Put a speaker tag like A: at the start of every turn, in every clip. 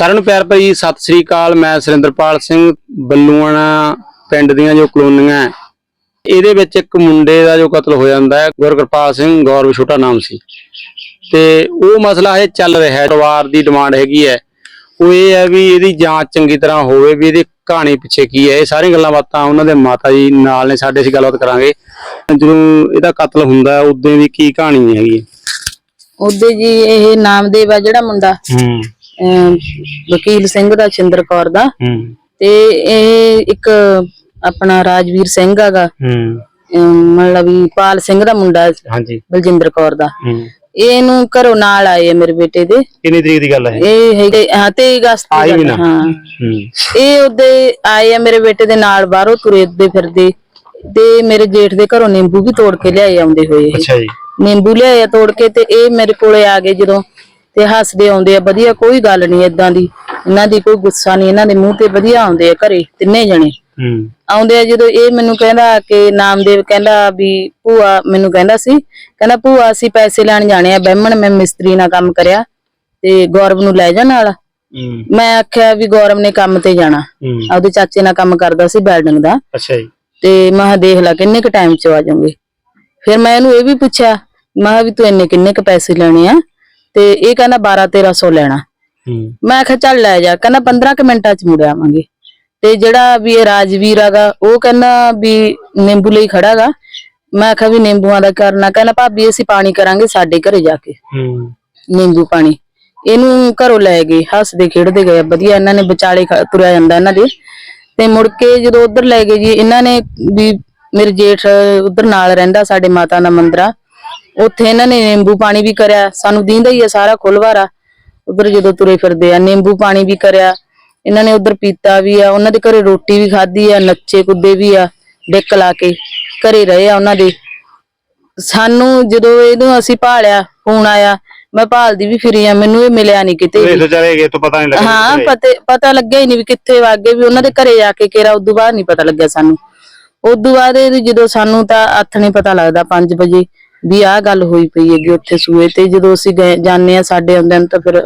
A: ਸਾਰਿਆਂ ਨੂੰ ਪਿਆਰ ਭਰੀ ਸਤਿ ਸ੍ਰੀ ਅਕਾਲ। ਮੈਂ ਸੁਰਿੰਦਰਪਾਲ ਸਿੰਘ ਬੱਲੂਆਣਾ ਪਿੰਡ ਦੀਆਂ ਜੋ ਕਲੋਨੀਆਂ ਇਹਦੇ ਵਿੱਚ ਇੱਕ ਮੁੰਡੇ ਦਾ ਜੋ ਕਤਲ ਹੋ ਜਾਂਦਾ ਹੈ ਗੁਰਕਿਰਪਾਲ ਸਿੰਘ ਗੌਰਵ ਛੋਟਾ ਨਾਮ ਸੀ। ਤੇ ਉਹ ਮਸਲਾ ਹਜੇ ਚੱਲ ਰਿਹਾ ਹੈ ਪਰਿਵਾਰ ਦੀ ਡਿਮਾਂਡ ਹੈਗੀ ਹੈ ਉਹ ਇਹ ਹੈ ਵੀ ਇਹਦੀ ਜਾਂਚ ਚੰਗੀ ਤਰ੍ਹਾਂ ਹੋਵੇ ਵੀ ਇਹਦੀ ਕਹਾਣੀ ਪਿੱਛੇ ਕੀ ਹੈ ਇਹ ਸਾਰੀਆਂ ਗੱਲਾਂ ਬਾਤਾਂ ਉਹਨਾਂ ਦੇ ਮਾਤਾ ਜੀ ਨਾਲ ਨੇ ਸਾਡੇ ਅਸੀਂ ਗੱਲਬਾਤ ਕਰਾਂਗੇ। ਜਦੋਂ ਇਹਦਾ ਕਤਲ ਹੁੰਦਾ ਹੈ ਉਦੋਂ ਦੀ ਕੀ ਕਹਾਣੀ ਹੈਗੀ ਹੈ
B: ਉਹਦੇ ਜੀ ਇਹ ਨਾਮਦੇਵ ਆ ਜਿਹੜਾ ਮੁੰਡਾ।
A: ਹੂੰ।
B: ਵਕੀਲ ਸਿੰਘ ਦਾ ਚੰਦਰ ਕੌਰ ਦਾ।
A: ਹੂੰ।
B: ਤੇ ਇਹ ਇੱਕ ਆਪਣਾ ਰਾਜਵੀਰ ਸਿੰਘ ਹੈਗਾ।
A: ਹੂੰ।
B: ਅਮ ਮਤਲਬ ਵੀ ਪਾਲ ਸਿੰਘ ਦਾ ਮੁੰਡਾ
A: ਹਾਂਜੀ।
B: ਬਲਜਿੰਦਰ ਕੌਰ ਦਾ।
A: ਹੂੰ।
B: ਇਹ ਇਹਨੂੰ ਘਰੋਂ ਨਾਲ ਆਏ ਆ ਮੇਰੇ ਬੇਟੇ ਦੇ।
A: ਕਿੰਨੀ ਤਰੀਕ ਦੀ ਗੱਲ ਹੈ
B: ਇਹ? ਹੈਗੇ ਹਾਂ 23 ਅਗਸਤ ਦੀ
A: ਵੀ
B: ਗੱਲ
A: ਨਾ।
B: ਆ, ਹਾਂ।
A: ਹੂੰ।
B: ਇਹ ਉਹਦੇ ਆਏ ਆ ਮੇਰੇ ਬੇਟੇ ਦੇ ਨਾਲ ਬਾਹਰੋਂ ਤੁਰੇਦੇ ਫਿਰਦੇ। ਤੇ ਮੇਰੇ ਜੇਠ ਦੇ ਘਰੋਂ ਨਿੰਬੂ ਵੀ ਤੋੜ ਕੇ ਲਿਆਏ ਆਉਂਦੇ ਹੋਏ ਇਹ।
A: ਅੱਛਾ ਜੀ।
B: ਨਿੰਬੂ ਲਿਆਏ ਆ ਤੋੜ ਕੇ ਤੇ ਇਹ ਮੇਰੇ ਕੋਲੇ ਆ ਗਏ ਜਦੋਂ ਤੇ ਹੱਸਦੇ ਆਉਂਦੇ ਆ ਵਧੀਆ ਕੋਈ ਗੱਲ ਨਹੀਂ ਇਦਾਂ ਦੀ। ਇਹਨਾਂ ਦੀ ਕੋਈ ਗੁੱਸਾ ਨਹੀਂ ਇਹਨਾਂ ਦੇ ਮੂੰਹ ਤੇ ਵਧੀਆ ਆਉਂਦੇ ਆ ਘਰੇ ਤਿੰਨੇ ਜਣੇ।
A: ਹੂੰ।
B: ਆਉਂਦੇ ਆ ਜਦੋਂ ਇਹ ਮੈਨੂੰ ਕਹਿੰਦਾ ਕਿ ਨਾਮਦੇਵ ਕਹਿੰਦਾ ਵੀ ਭੂਆ ਮੈਨੂੰ ਕਹਿੰਦਾ ਸੀ ਕਹਿੰਦਾ ਭੂਆ ਅਸੀਂ ਪੈਸੇ ਲੈਣ ਜਾਣੇ ਆ ਬਹਿਮਣ ਮੈਂ ਮਿਸਤਰੀ ਨਾਲ ਕੰਮ ਕਰਿਆ ਤੇ ਗੌਰਵ ਨੂੰ ਲੈ ਜਾ ਨਾਲ। ਮੈਂ ਆਖਿਆ ਵੀ ਗੌਰਵ ਨੇ ਕੰਮ ਤੇ ਜਾਣਾ। ਆਪਦੇ ਚਾਚੇ ਨਾਲ ਕੰਮ ਕਰਦਾ ਸੀ ਬਿਲਡਿੰਗ ਦਾ।
A: ਅੱਛਾ ਜੀ।
B: ਤੇ ਮੈਂ ਦੇਖ ਲੈ ਕਿੰਨੇ ਕ ਟਾਈਮ ਚ ਆ ਜਾਓਗੇ ਫਿਰ ਮੈਂ ਇਹਨੂੰ ਇਹ ਵੀ ਪੁੱਛਿਆ ਮੈਂ ਵੀ ਤੂੰ ਇੰਨੇ ਕਿੰਨੇ ਕ ਪੈਸੇ ਲੈਣੇ ਆ? ਤੇ ਇਹ ਕਹਿੰਦਾ 12 1300 ਲੈਣਾ। ਮੈਂ ਕਿਹਾ ਚੱਲ ਲੈ ਜਾ ਕਹਿੰਦਾ 15 ਕ ਮਿੰਟਾਂ ਚ ਮੁੜ ਆਵਾਂਗੇ। ਤੇ ਜਿਹੜਾ ਵੀ ਇਹ ਰਾਜਵੀਰ ਹੈਗਾ ਉਹ ਕਹਿੰਦਾ ਵੀ ਨਿੰਬੂ ਲਈ ਖੜਾਗਾ ਮੈਂ ਕਿਹਾ ਵੀ ਨਿੰਬੂਆਂ ਦਾ ਕਰਨਾ ਕਹਿੰਦਾ ਭਾਬੀ ਅਸੀਂ ਪਾਣੀ ਕਰਾਂਗੇ ਸਾਡੇ ਘਰੇ ਜਾ ਕੇ।
A: ਹੂੰ।
B: ਨਿੰਬੂ ਪਾਣੀ। ਇਹਨੂੰ ਘਰੋਂ ਲੈ ਗਏ ਹੱਸਦੇ ਖੇਡਦੇ ਗਏ। ਵਧੀਆ ਇਹਨਾਂ ਨੇ ਵਿਚਾਲੇ ਤੁਰਿਆ ਜਾਂਦਾ ਇਹਨਾਂ ਦੇ। ਤੇ ਮੁੜ ਕੇ ਜਦੋਂ ਉਧਰ ਲੈ ਗਏ ਜੀ ਇਹਨਾਂ ਨੇ ਵੀ ਮੇਰੇ ਜੇਠ ਉਧਰ ਨਾਲ ਰਹਿੰਦਾ ਸਾਡੇ ਮਾਤਾ ਦਾ ਮੰਦਰਾ। ਉੱਥੇ ਇਹਨਾਂ ਨੇ ਨਿੰਬੂ ਪਾਣੀ ਵੀ ਕਰਿਆ ਸਾਨੂੰ ਦੀਂਦਾ ਹੀ ਆ ਸਾਰਾ ਖੁੱਲਵਾਰਾ ਉਧਰ ਜਦੋਂ ਤੁਰੇ ਫਿਰਦੇ ਆ ਨਿੰਬੂ ਪਾਣੀ ਵੀ ਕਰਿਆ ਇਹਨਾਂ ਨੇ ਉਧਰ ਪੀਤਾ ਵੀ ਆ ਉਹਨਾਂ ਦੇ ਘਰੇ ਰੋਟੀ ਵੀ ਖਾਧੀ ਆ ਨੱਚੇ ਕੁੱਦੇ ਵੀ ਆ ਡਿੱਕ ਲਾ ਕੇ ਘਰੇ ਰਹੇ ਆ ਉਹਨਾਂ ਦੇ। ਸਾਨੂੰ ਜਦੋਂ ਇਹਨੂੰ ਅਸੀਂ ਭਾਲਿਆ ਫੋਨ ਆਇਆ ਮੈਂ ਭਾਲਦੀ ਵੀ ਫਿਰੀ ਆ ਮੈਨੂੰ ਇਹ ਮਿਲਿਆ ਨਹੀਂ ਕਿਤੇ ਵੀ।
A: ਇਹ ਚਲੇ ਗਏ ਤੋਂ ਪਤਾ ਨਹੀਂ ਲੱਗਾ
B: ਹਾਂ ਪਤੇ ਪਤਾ ਲੱਗਿਆ ਹੀ ਨਹੀਂ ਵੀ ਕਿੱਥੇ ਵਾਗੇ ਵੀ ਉਹਨਾਂ ਦੇ ਘਰੇ ਜਾ ਕੇ ਕਿਹੜਾ ਉਦੋਂ ਬਾਅਦ ਨਹੀਂ ਪਤਾ ਲੱਗਿਆ ਸਾਨੂੰ। ਉਦੋਂ ਬਾਅਦ ਇਹ ਜਦੋਂ ਸਾਨੂੰ ਤਾਂ ਹੱਥ ਨਹੀਂ ਪਤਾ ਲੱਗਦਾ 5 ਵਜੇ। ਵੀ ਆਹ ਗੱਲ ਹੋਈ ਪਈ ਹੈਗੀ ਉੱਥੇ ਸੂਏ ਤੇ ਜਦੋਂ ਅਸੀਂ ਗਏ ਜਾਣੇ ਆ ਸਾਡੇ ਆਉਂਦੇ ਨੂੰ ਤਾਂ ਫਿਰ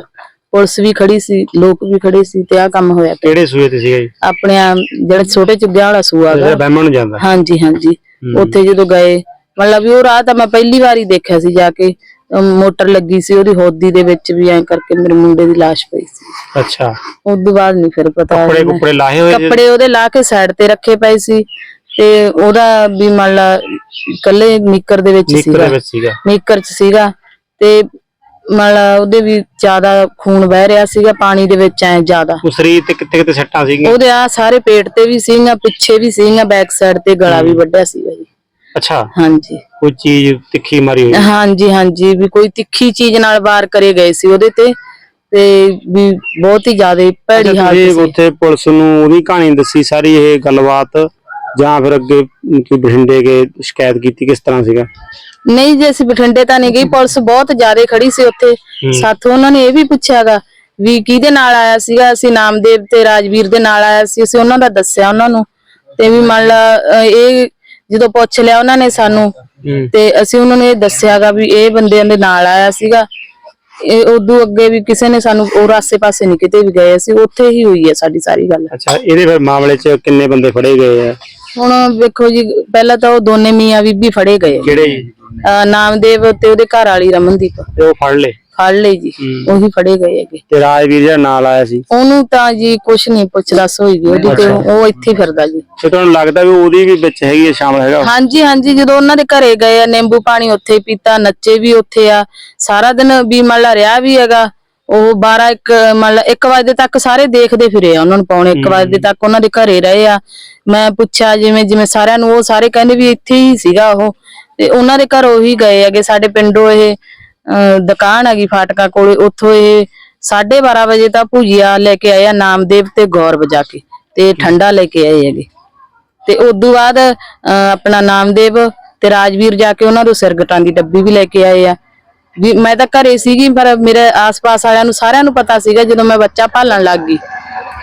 B: ਪੁਲਿਸ ਵੀ ਖੜੀ ਸੀ ਲੋਕ ਵੀ ਖੜੇ ਸੀ ਤੇ ਆਹ ਕੰਮ ਹੋਇਆ ਪਿਆ।
A: ਕਿਹੜੇ ਸੂਏ ਤੇ ਸੀਗਾ ਜੀ?
B: ਆਪਣੇ ਆ ਜਿਹੜਾ ਛੋਟੇ ਚੁੱਗਿਆਂ ਵਾਲਾ ਸੂਆ
A: ਜਿਹੜਾ
B: ਗਾ।
A: ਬਹਿਮਣ ਨੂੰ ਜਾਂਦਾ।
B: ਹਾਂਜੀ ਹਾਂਜੀ। ਉੱਥੇ ਜਦੋਂ ਗਏ ਮਤਲਬ ਵੀ ਉਹ ਰਾਹ ਤਾਂ ਮੈਂ ਪਹਿਲੀ ਵਾਰੀ ਦੇਖਿਆ ਸੀ ਜਾ ਕੇ ਅਮ ਮੋਟਰ ਲੱਗੀ ਸੀ ਉਹਦੀ ਹੋਦੀ ਦੇ ਵਿੱਚ ਵੀ ਐਂ ਕਰਕੇ ਮੇਰੇ ਮੁੰਡੇ ਦੀ ਲਾਸ਼ ਪਈ ਸੀ।
A: ਅੱਛਾ।
B: ਉਸ ਤੋਂ ਬਾਅਦ ਨਹੀਂ ਫਿਰ ਪਤਾ
A: ਕੱਪੜੇ। ਕੁਪੜੇ ਲਾਹੇ ਹੋਏ?
B: ਕੱਪੜੇ ਉਹਦੇ ਲਾ ਕੇ ਸਾਈਡ ਤੇ ਰੱਖੇ ਪਏ ਸੀ। ਤੇ ਉਹਦਾ ਵੀ ਮੰਨ ਲਾ ਕੱਲੇ ਨਿੱਕਰ ਦੇ ਵਿੱਚ
A: ਨਿੱਕਰ
B: ਸੀਗਾ।
A: ਦੇ ਵਿੱਚ ਸੀਗਾ।
B: ਨਿੱਕਰ ਚ ਸੀਗਾ ਤੇ ਮੰਨ ਲਾ ਉਹਦੇ ਵੀ ਜ਼ਿਆਦਾ ਖੂਨ ਵਹਿ ਰਿਹਾ ਸੀਗਾ ਪਾਣੀ ਦੇ ਵਿੱਚ ਐ ਜ਼ਿਆਦਾ।
A: ਉਹ ਸਰੀਰ ਤੇ ਕਿੱਥੇ ਕਿੱਥੇ ਸੱਟਾਂ ਸੀਗੀਆਂ।
B: ਉਹਦੇ ਆ ਸਾਰੇ ਪੇਟ ਤੇ ਵੀ ਸੀਗੀਆਂ ਪਿੱਛੇ ਵੀ ਸੀਗੀਆਂ ਬੈਕ ਸਾਈਡ ਤੇ ਗਲਾ ਵੀ ਵੱਢਿਆ ਸੀਗਾ ਜੀ।
A: ਅੱਛਾ।
B: ਹਾਂਜੀ।
A: ਕੋਈ ਚੀਜ਼ ਤਿੱਖੀ ਮਾਰੀ ਹੋਈ?
B: ਹਾਂਜੀ ਹਾਂਜੀ ਵੀ ਕੋਈ ਤਿੱਖੀ ਚੀਜ਼ ਨਾਲ ਵਾਰ ਕਰੇ ਗਏ ਸੀ ਉਹਦੇ ਤੇ ਤੇ ਵੀ ਬਹੁਤ ਹੀ ਜ਼ਿਆਦਾ ਭੈੜੀ ਹਾਲਤ ਸੀ।
A: ਉੱਥੇ ਪੁਲਿਸ ਨੂੰ ਉਹਦੀ ਕਹਾਣੀ ਦੱਸੀ ਸਾਰੀ ਇਹ ਗੱਲਬਾਤ ਜਾਂ ਫਿਰ ਅੱਗੇ ਕੋਈ ਬਠਿੰਡੇ ਗਏ ਸ਼ਿਕਾਇਤ ਕੀਤੀ ਕਿਸ ਤਰ੍ਹਾਂ ਸੀਗਾ?
B: ਨਹੀਂ ਜੇ ਅਸੀਂ ਬਠਿੰਡੇ ਤਾਂ ਨਹੀਂ ਗਈ ਪੁਲਿਸ ਬਹੁਤ ਜ਼ਿਆਦਾ ਖੜੀ ਸੀ ਉੱਥੇ। ਸਾਥੋਂ ਉਹਨਾਂ ਨੇ ਇਹ ਵੀ ਪੁੱਛਿਆਗਾ ਵੀ ਕਿਹਦੇ ਨਾਲ ਆਇਆ ਸੀਗਾ? ਅਸੀਂ ਨਾਮਦੇਵ ਤੇ ਰਾਜਵੀਰ ਦੇ ਨਾਲ ਆਇਆ ਸੀ ਅਸੀਂ ਉਹਨਾਂ ਦਾ ਦੱਸਿਆ ਉਹਨਾਂ ਨੂੰ। ਤੇ ਵੀ ਮੰਨ ਲਾ ਇਹ ਜਦੋਂ ਪੁੱਛ ਲਿਆ ਉਹਨਾਂ ਨੇ ਸਾਨੂੰ ਤੇ ਅਸੀਂ ਉਹਨਾਂ ਨੂੰ ਇਹ ਦੱਸਿਆਗਾ ਵੀ ਇਹ ਬੰਦਿਆਂ ਦੇ ਨਾਲ ਆਇਆ ਸੀਗਾ। ਇਹ ਉਦੋਂ ਅੱਗੇ ਵੀ ਕਿਸੇ ਨੇ ਸਾਨੂੰ ਉਹ ਆਸੇ ਪਾਸੇ ਨਹੀਂ ਕਿਤੇ ਵੀ ਗਏ ਅਸੀਂ ਉੱਥੇ ਹੀ ਹੋਈ ਹੈ ਸਾਡੀ ਸਾਰੀ ਗੱਲ।
A: ਅੱਛਾ ਇਹਦੇ ਫਿਰ ਮਾਮਲੇ 'ਚ ਕਿੰਨੇ ਬੰਦੇ ਫੜੇ ਗਏ ਆ?
B: ਹੁਣ ਵੇਖੋ ਜੀ ਪਹਿਲਾਂ ਤਾਂ ਉਹ ਦੋਨੇ ਮੀਆਂ ਬੀਬੀ ਫੜੇ ਗਏ।
A: ਕਿਹੜੇ ਜੀ
B: ਅਹ ਨਾਮਦੇਵ ਤੇ ਉਹਦੇ ਘਰ ਵਾਲੀ ਰਮਨਦੀਪ।
A: ਤੇ ਉਹ ਫੜ ਲਏ?
B: ਫੜ ਲਈ ਜੀ। ਉਹੀ ਫੜੇ ਗਏ ਹੈਗੇ।
A: ਤੇ ਰਾਜਵੀਰ ਜਿਹੜਾ ਨਾਲ ਆਇਆ ਸੀ?
B: ਉਹਨੂੰ ਤਾਂ ਜੀ ਕੁਛ ਨਹੀਂ ਪੁੱਛ ਦੱਸ ਹੋਈ ਗਈ ਉਹਦੀ ਤੇ ਉਹ ਇੱਥੇ ਹੀ ਫਿਰਦਾ ਜੀ।
A: ਤੇ ਤੁਹਾਨੂੰ ਲੱਗਦਾ ਵੀ ਉਹਦੀ ਵੀ ਵਿੱਚ ਹੈਗੀ ਹੈ ਸ਼ਾਮਲ ਹੈਗਾ ਉਹ?
B: ਹਾਂਜੀ ਹਾਂਜੀ ਜਦੋਂ ਉਹਨਾਂ ਦੇ ਘਰੇ ਗਏ ਆ ਨਿੰਬੂ ਪਾਣੀ ਉੱਥੇ ਪੀਤਾ ਨੱਚੇ ਵੀ ਉੱਥੇ ਆ। ਸਾਰਾ ਦਿਨ ਵੀ ਮੰਨ ਲਾ ਰਿਹਾ ਵੀ ਹੈਗਾ। ਉਹ 12 ਇੱਕ ਮੰਨ ਲਾ 1 ਵਜੇ ਤੱਕ ਸਾਰੇ ਦੇਖਦੇ ਫਿਰੇ ਆ ਉਹਨਾਂ ਨੂੰ ਪੌਣੇ 1 ਵਜੇ ਤੱਕ ਉਹਨਾਂ ਦੇ ਘਰੇ ਰਹੇ ਆ। ਮੈਂ ਪੁੱਛਿਆ ਜਿਵੇਂ ਜਿਵੇਂ ਸਾਰਿਆਂ ਨੂੰ ਉਹ ਸਾਰੇ ਕਹਿੰਦੇ ਵੀ ਇੱਥੇ ਹੀ ਸੀਗਾ ਉਹ। ਤੇ ਉਹਨਾਂ ਦੇ ਘਰ ਉਹੀ ਗਏ ਹੈਗੇ ਸਾਡੇ ਪਿੰਡੋਂ ਇਹ ਅਹ, ਦੁਕਾਨ ਹੈਗੀ ਫਾਟਕਾ ਕੋਲੇ ਉੱਥੋਂ ਇਹ 12:30 ਵਜੇ ਤਾਂ ਭੁਜੀਆ ਲੈ ਕੇ ਆਏ ਆ ਨਾਮਦੇਵ ਤੇ ਗੌਰਵ ਜਾ ਕੇ ਤੇ ਠੰਡਾ ਲੈ ਕੇ ਆਏ ਹੈਗੇ। ਤੇ ਉਦੋਂ ਬਾਅਦ ਅਹ, ਆਪਣਾ ਨਾਮਦੇਵ ਤੇ ਰਾਜਵੀਰ ਜਾ ਕੇ ਉਹਨਾਂ ਤੋਂ ਸਿਰਗਟਾਂ ਦੀ ਡੱਬੀ ਵੀ ਲੈ ਕੇ ਆਏ ਆ। ਵੀ ਮੈਂ ਤਾਂ ਘਰੇ ਸੀਗੀ ਪਰ ਮੇਰੇ ਆਸ-ਪਾਸ ਵਾਲਿਆਂ ਨੂੰ ਸਾਰਿਆਂ ਨੂੰ ਪਤਾ ਸੀਗਾ ਜਦੋਂ ਮੈਂ ਬੱਚਾ ਭਾਲਣ ਲੱਗ ਗਈ।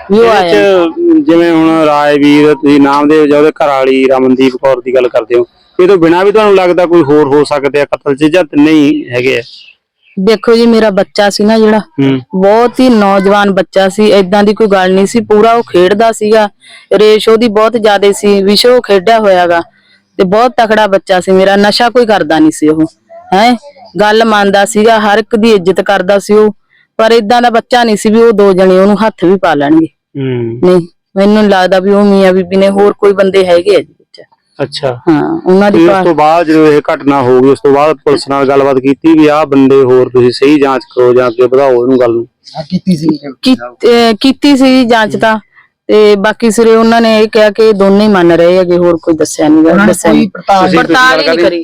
A: ਇਹਦੇ
B: ਆਇਆ।
A: 'ਚ ਜਿਵੇਂ ਹੁਣ ਰਾਜਵੀਰ ਤੁਸੀਂ ਨਾਮਦੇਵ ਜਾਂ ਉਹਦੇ ਘਰ ਵਾਲੀ ਰਮਨਦੀਪ ਕੌਰ ਦੀ ਗੱਲ ਕਰਦੇ ਹੋ ਇਹ ਤੋਂ ਬਿਨਾਂ ਵੀ ਤੁਹਾਨੂੰ ਲੱਗਦਾ ਕੋਈ ਹੋਰ ਹੋ ਸਕਦੇ ਆ ਕਤਲ 'ਚ ਜਾਂ ਨਹੀਂ ਹੈਗੇ ਆ।
B: ਦੇਖੋ ਜੀ ਮੇਰਾ ਬੱਚਾ ਸੀ ਨਾ ਜਿਹੜਾ
A: ਹੂੰ।
B: ਬਹੁਤ ਹੀ ਨੌਜਵਾਨ ਬੱਚਾ ਸੀ ਏਦਾਂ ਦੀ ਕੋਈ ਗੱਲ ਨਹੀਂ ਸੀ ਪੂਰਾ ਉਹ ਖੇਡਦਾ ਸੀਗਾ ਰੇਸ਼ ਉਹਦੀ ਬਹੁਤ ਜ਼ਿਆਦਾ ਸੀ ਵਿਸ਼ਵ ਉਹ ਖੇਡਿਆ ਹੋਇਆਗਾ ਤੇ ਬਹੁਤ ਤਕੜਾ ਬੱਚਾ ਸੀ ਮੇਰਾ ਨਸ਼ਾ ਕੋਈ ਕਰਦਾ ਨਹੀਂ ਸੀ ਉਹ ਹੈ। ਗੱਲ ਮੰਨਦਾ ਸੀਗਾ ਹਰ ਇੱਕ ਦੀ ਇੱਜ਼ਤ ਕਰਦਾ ਸੀ ਉਹ ਪਰ ਇਦਾਂ ਦਾ ਬੱਚਾ ਨਹੀਂ ਸੀ ਵੀ ਉਹ ਦੋ ਜਣੇ ਉਹਨੂੰ ਹੱਥ ਵੀ ਪਾ ਲੈਣਗੇ।
A: ਹੂੰ।
B: ਨਹੀਂ ਮੈਨੂੰ ਨੀ ਲੱਗਦਾ ਵੀ ਉਹ ਮੀਆਂ ਬੀਬੀ ਨੇ ਹੋਰ ਕੋਈ ਬੰਦੇ ਹੈਗੇ ਆ ਜੀ ਵਿੱਚ।
A: ਅੱਛਾ।
B: ਹਾਂ ਉਹਨਾਂ ਦੀ
A: ਤੇ ਉਸ ਤੋਂ ਬਾਅਦ ਜਦੋਂ ਇਹ ਘਟਨਾ ਹੋ ਗਈ ਉਸ ਤੋਂ ਬਾਅਦ ਪੁਲਿਸ ਨਾਲ ਗੱਲਬਾਤ ਕੀਤੀ ਵੀ ਆਹ ਬੰਦੇ ਹੋਰ ਤੁਸੀਂ ਸਹੀ ਜਾਂਚ ਕਰੋ ਜਾਂ ਅੱਗੇ ਵਧਾਓ ਇਹਨੂੰ ਗੱਲ ਨੂੰ।
C: ਕੀਤੀ ਸੀ
B: ਕੀ- ਅਹ ਕੀਤੀ ਸੀ ਜਾਂਚ ਤਾਂ। ਤੇ ਬਾਕੀ ਸਿਰੇ ਉਹਨਾਂ ਨੇ ਇਹ ਕਿਹਾ ਕਿ ਦੋਨੇ ਹੀ ਮੰਨ ਰਹੇ ਹੈਗੇ ਹੋਰ ਕੋਈ ਦੱਸਿਆ ਨਹੀਂ
C: ਉਹਨਾਂ ਨੇ
B: ਦੱਸਿਆ
C: ਕੋਈ
B: ਨਹੀਂ
C: ਪੜਤਾਲ
B: ਹੀ ਨਹੀਂ ਕਰੀ।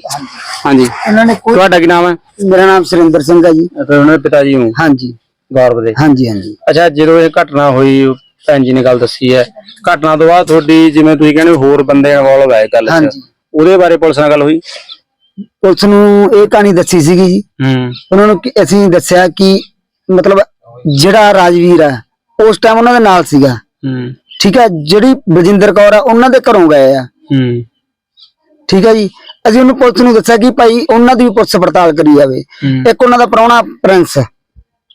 A: ਹਾਂਜੀ।
C: ਉਹਨਾਂ ਨੇ ਕੋਈ
A: ਤੁਹਾਡਾ ਕੀ ਨਾਮ ਹੈ?
C: ਮੇਰਾ ਨਾਮ ਸੁਰਿੰਦਰ ਸਿੰਘ ਹੈ ਜੀ।
A: ਤੇ ਉਹਨਾਂ ਦੇ ਪਿਤਾ ਜੀ ਨੂੰ
C: ਹਾਂਜੀ।
A: ਗੌਰਵ ਦੇ।
C: ਹਾਂਜੀ ਹਾਂਜੀ।
A: ਅੱਛਾ ਜਦੋਂ ਇਹ ਘਟਨਾ ਹੋਈ ਭੈਣ ਜੀ ਨੇ ਗੱਲ ਦੱਸੀ ਹੈ। ਘਟਨਾ ਤੋਂ ਬਾਅਦ ਤੁਹਾਡੀ ਜਿਵੇਂ ਤੁਸੀਂ ਕਹਿੰਦੇ ਹੋ, ਹੋਰ ਬੰਦੇ ਇਨਵੋਲਵ ਹੈ ਗੱਲ 'ਚ।
C: ਹਾਂਜੀ।
A: ਉਹਦੇ ਬਾਰੇ ਪੁਲਿਸ ਨਾਲ ਗੱਲ ਹੋਈ?
C: ਪੁਲਿਸ ਨੂੰ ਇਹ ਕਹਾਣੀ ਦੱਸੀ ਸੀਗੀ ਜੀ।
A: ਹੂੰ।
C: ਉਹਨਾਂ ਨੂੰ ਕਿ- ਅਸੀਂ ਦੱਸਿਆ ਕਿ ਮਤਲਬ ਜਿਹੜਾ ਰਾਜਵੀਰ ਹੈ ਉਸ ਟਾਈਮ ਉਹਨਾਂ ਦੇ ਨਾਲ ਸੀਗਾ।
A: ਹੂੰ।
C: ਠੀਕ ਹੈ ਜਿਹੜੀ ਬਲਜਿੰਦਰ ਕੌਰ ਆ ਉਹਨਾਂ ਦੇ ਘਰੋਂ ਗਏ ਆ।
A: ਹੂੰ।
C: ਠੀਕ ਹੈ ਜੀ ਅਸੀਂ ਉਹਨੂੰ ਪੁਲਿਸ ਨੂੰ ਦੱਸਿਆ ਕਿ ਭਾਈ ਉਹਨਾਂ ਦੀ ਵੀ ਪੁਲਿਸ ਪੜਤਾਲ ਕਰੀ ਜਾਵੇ।
A: ਹੂੰ।
C: ਇੱਕ ਉਹਨਾਂ ਦਾ ਪ੍ਰਾਹੁਣਾ ਪ੍ਰਿੰਸ।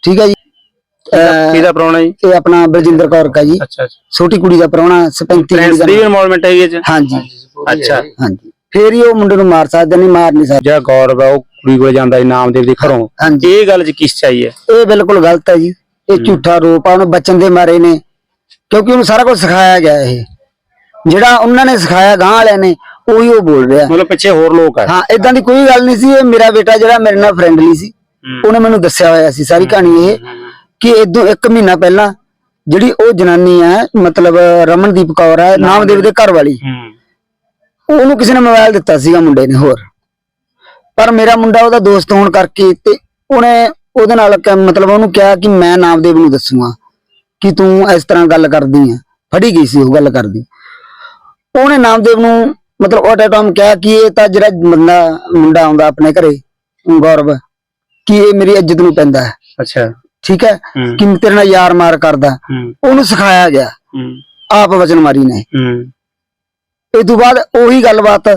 C: ਠੀਕ ਹੈ ਜੀ।
A: ਕਿਹਦਾ ਪ੍ਰਾਹੁਣਾ ਜੀ?
C: ਇਹ ਆਪਣਾ ਬਲਜਿੰਦਰ ਕੌਰ ਕਾ ਜੀ।
A: ਅੱਛਾ ਅੱਛਾ।
C: ਛੋਟੀ ਕੁੜੀ ਦਾ ਪ੍ਰਾਹੁਣਾ 37 ਕੁੜੀ ਦਾ
A: ਦੀ। ਇਨਵੋਲਵਮੈਂਟ ਹੈਗੀ ਇਹ 'ਚ?
C: ਹਾਂਜੀ।
A: ਅੱਛਾ।
C: ਹਾਂਜੀ। ਫੇਰ ਹੀ ਉਹ ਮੁੰਡੇ ਨੂੰ ਮਾਰ ਸਕਦੇ ਨਹੀਂ ਮਾਰ ਨਹੀਂ ਸਕਦੇ।
A: ਜਿਹੜਾ ਗੌਰਵ ਹੈ ਉਹ ਕੁੜੀ ਕੋਲ ਜਾਂਦਾ ਸੀ ਨਾਮਦੇਵ ਦੇ ਘਰੋਂ।
C: ਹਾਂਜੀ।
A: ਇਹ ਗੱਲ 'ਚ ਕਿਸ ਚਾਹੀਏ
C: ਇਹ ਬਿਲਕੁਲ ਗਲਤ ਹੈ ਜੀ। ਇਹ ਝੂਠਾ ਰੂਪ ਆ ਉਹਨੂੰ ਬਚਨ ਦੇ ਮਾਰੇ ਨੇ। ਕਿਉਂਕਿ ਉਹਨੂੰ ਸਾਰਾ ਕੁਝ ਸਿਖਾਇਆ ਗਿਆ ਇਹ। ਜਿਹੜਾ ਉਹਨਾਂ ਨੇ ਸਿਖਾਇਆ ਗਾਂ ਵਾਲਿਆਂ ਨੇ ਉਹੀ ਉਹ ਬੋਲ ਰਿਹਾ।
A: ਮਤਲਬ ਪਿੱਛੇ ਹੋਰ ਲੋਕ ਹੈ
C: ਹਾਂ ਇਦਾਂ ਦੀ ਕੋਈ ਗੱਲ ਨਹੀਂ ਸੀ। ਇਹ ਮੇਰਾ ਬੇਟਾ ਜਿਹੜਾ ਮੇਰੇ ਨਾਲ ਫਰੈਂਡਲੀ ਸੀ। ਉਹਨੇ ਮੈਨੂੰ ਦੱਸਿਆ ਹੋਇਆ ਸੀ। ਸਾਰੀ ਕਹਾਣੀ ਇਹ। ਕਿ ਇਦੋਂ ਇੱਕ ਮਹੀਨਾ ਪਹਿਲਾਂ ਜਿਹੜੀ ਉਹ ਜਨਾਨੀ ਹੈ ਮਤਲਬ ਰਮਨਦੀਪ ਕੌਰ ਹੈ ਨਾਮਦੇਵ ਦੇ ਘਰ ਵਾਲੀ।
A: ਹੂੰ।
C: ਉਹਨੂੰ ਕਿਸੇ ਨੇ ਮੋਬਾਈਲ ਦਿੱਤਾ ਸੀਗਾ ਮੁੰਡੇ ਨੇ ਹੋਰ। ਪਰ ਮੇਰਾ ਮੁੰਡਾ ਉਹਦਾ ਦੋਸਤ ਹੋਣ ਕਰਕੇ ਤੇ ਉਹਨੇ ਉਹਦੇ ਨਾਲ ਮਤਲਬ ਉਹਨੂੰ ਕਿਹਾ ਕਿ ਮੈਂ ਨਾਮਦੇਵ ਨੂੰ ਦੱਸੂਗਾ ਕਿ ਤੂੰ ਇਸ ਤਰ੍ਹਾਂ ਗੱਲ ਕਰਦੀ ਆ ਫੜੀ ਗਈ ਸੀ ਉਹ ਗੱਲ ਕਰਦੀ। ਉਹਨੇ ਨਾਮਦੇਵ ਨੂੰ ਮਤਲਬ ਉਹ ਟਾਈਮ ਕਿਹਾ ਕਿ ਇਹ ਤਾਂ ਜਿਹੜਾ ਬੰਦਾ ਮੁੰਡਾ ਆਉਂਦਾ ਆਪਣੇ ਘਰੇ ਗੌਰਵ ਕਿ ਇਹ ਮੇਰੀ ਇੱਜ਼ਤ ਨੂੰ ਪੈਂਦਾ ਹੈ।
A: ਅੱਛਾ।
C: ਠੀਕ ਹੈ? ਕਿ ਤੇਰੇ ਨਾਲ ਯਾਰ ਮਾਰ ਕਰਦਾ। ਉਹਨੂੰ ਸਿਖਾਇਆ ਗਿਆ। ਆਪ ਵਚਨ ਮਾਰੀ ਨੇ। ਇਹ ਤੋਂ ਬਾਅਦ ਉਹੀ ਗੱਲਬਾਤ